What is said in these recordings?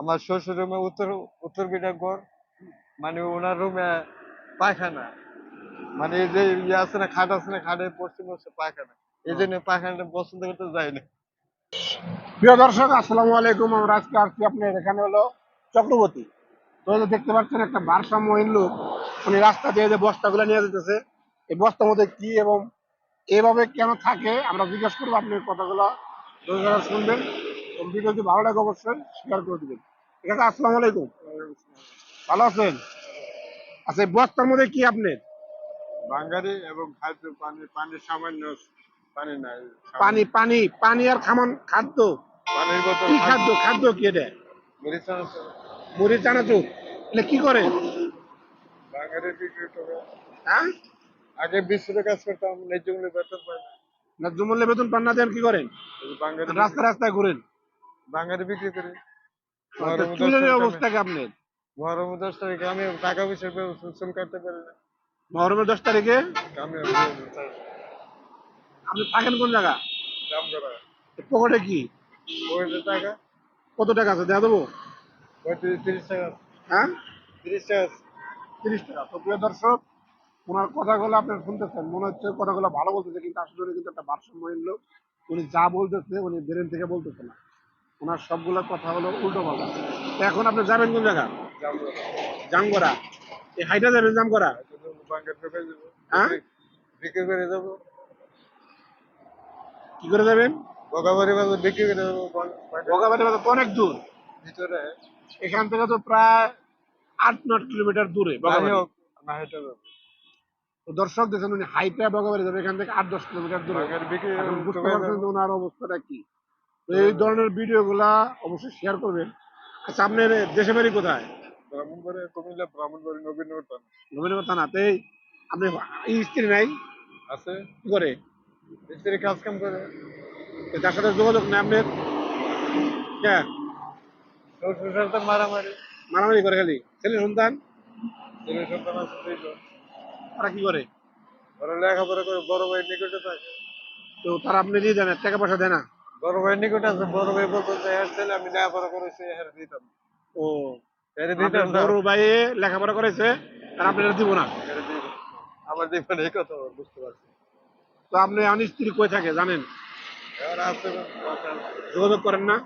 আমার শ্বশুর রুমে উত্তর উত্তর বিটা ঘর মানে ওনার রুমে পায়খানা। মানে এই যে ইয়ে আছে না, খাট আছে না, খাটে পশ্চিম হচ্ছে পায়খানা। এই জন্য পায়খানাটা পছন্দ করতে যাই না। প্রিয় দর্শক, আসসালামু আলাইকুম। আমরা আজকে আসছি আপনার এখানে হলো চক্রবর্তী। তো দেখতে পাচ্ছেন একটা ভারসাম্যহীন লোক। উনি রাস্তা দিয়ে যে বস্তাগুলো নিয়ে যেতেছে, এই বস্তার মধ্যে কি এবং এভাবে কেন থাকে, আমরা জিজ্ঞেস করব আপনি কথাগুলো। শুনবেন ভিডিওটি ভালো লাগে অবশ্যই শেয়ার করে দিবেন। ঠিক আছে আসসালামু আলাইকুম। ভালো আছেন? আচ্ছা বস্তার মধ্যে কি আপনার? বাঙালি এবং খাদ্য পানি পানি সামান্য পানি নাই পানি পানি পানি আর খামান খাদ্য? পানির বোতল কি খাদ্য খাদ্য কি এটা? মুড়ি চানাচুর। এটা কি করে? বাঙালি বিক্রি করে। হ্যাঁ? আগে বিশ কাজ করতাম ন্যায্য মূল্যে বেতন পাই না। না জুমলে বেতন পান না দেন কি করেন? রাস্তা রাস্তায় ঘুরেন। বাঙালি বিক্রি করি। অবস্থা কি আপনার দশ তারিখে আমি টাকা পয়সা চুল কাটতে পারি না। মহরমের দশ তারিখে? আমি আপনি থাকেন কোন জায়গা? পকেটে কি? ওই টাকা। কত টাকা আছে? দেওয়া দেবো? তিরিশ টাকা হ্যাঁ? তিরিশ টাকা তিরিশ টাকা। তো প্রিয় দর্শক ওনার কথাগুলো আপনি শুনতেছেন। মনে হচ্ছে কথাগুলো ভালো বলতেছে কিন্তু আসলে কিন্তু একটা ভারসাম্যহীন লোক। উনি যা বলতেছে উনি ব্রেন থেকে বলতেছে না। ওনার সবগুলো কথা হলো উল্টো পাল্টা। এখন আপনি যাবেন কোন জায়গা? জামগড়া। এই হাইটা যাবেন জামগড়া? হ্যাঁ? বিক্রি করে যাব কি করে যাবেন? বগাবাড়ি বাজার বিক্রি করে যাব বগাবাড়ি বাজার তো অনেক দূর। ভিতরে। এখান থেকে তো প্রায় আট নট কিলোমিটার দূরে দর্শক দেখেন উনি হাইটে বগাবাড়ি যাবে এখান থেকে আট দশ কিলোমিটার দূরে। বুঝতে পারছেন ওনার অবস্থাটা কি। তো এই ধরনের ভিডিও গুলা অবশ্যই শেয়ার করবেন। আচ্ছা আপনার দেশে বাড়ি কোথায়? ব্রাহ্মণবাড়ি কুমিল্লা ব্রাহ্মণবাড়ি নবীনগর থানা। নবীনগর থানাতেই আপনি স্ত্রী নাই? আছে। কি করে? কাজ কাম করে। তার সাথে যোগাযোগ নেই আপনার? হ্যাঁ শ্বশুর মারামারি। মারামারি করে খালি। ছেলে সন্তান? ছেলে সন্তান আছে তারা কি করে? ওরা লেখাপড়া করে বড় ভাইয়ের নিকটে থাকে। তো তারা আপনি দিয়ে দেন টাকা পয়সা দেয় না? বড় নিকটে আছে বড় ভাই বলতো যে এর ছেলে আমি লেখাপড়া করেছি এর দিতাম। ও। আপনার দিতাম বড় ভাই লেখাপড়া করেছে আর আপনারা দিব না। আমার দিবেন এই কথা বুঝতে পারছি তো আপনি আমার স্ত্রী কই থাকে জানেন। যোগাযোগ করেন না?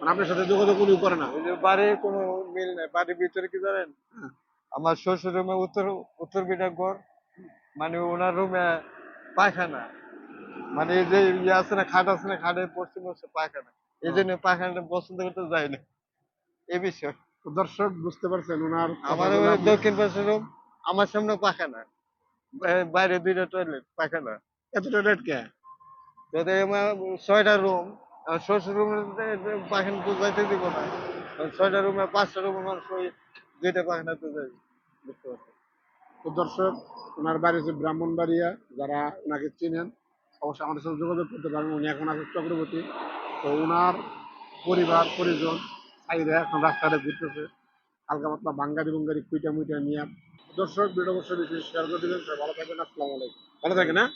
মানে আপনার সাথে যোগাযোগ উনি করে না? ওই যে বাড়ি কোনো মিল নাই। বাড়ির ভিতরে কি জানেন? আমার শ্বশুর রুমে উত্তর উত্তর বিটা ঘর মানে ওনার রুমে পায়খানা। মানে এই যে ইয়ে আছে না খাট আছে না খাটে পশ্চিম হচ্ছে পায়খানা। এই জন্য পায়খানাটা পছন্দ করতে যাই না এই বিষয় দর্শক বুঝতে পারছেন ওনার আমার দক্ষিণ পাশে রুম আমার সামনে পায়খানা। বাইরে দুইটা টয়লেট পায়খানা। এতটা রেট কে? যদি আমার ছয়টা রুম শ্বশুর রুমে পায়খানা তো যাইতে দিব না। ছয়টা রুমে পাঁচটা রুমে মানুষ ওই দুইটা পায়খানা তো যাই বুঝতে পারছি তো দর্শক ওনার বাড়ি হচ্ছে ব্রাহ্মণবাড়িয়া যারা ওনাকে চিনেন অবশ্যই আমাদের সাথে যোগাযোগ করতে পারেন উনি এখন আছে চক্রবর্তী। তো ওনার পরিবার, পরিজন সাইডে এখন রাস্তাতে ঘুরতেছে। হালকা মাতলা বাঙ্গারি বুঙ্গারি কুইটা মুইটা নিয়ে। দর্শক, ভিডিও অবশ্যই শেয়ার করে দেবেন। ভালো থাকবেন, আসসালামু আলাইকুম। ভালো থাকেন হ্যাঁ?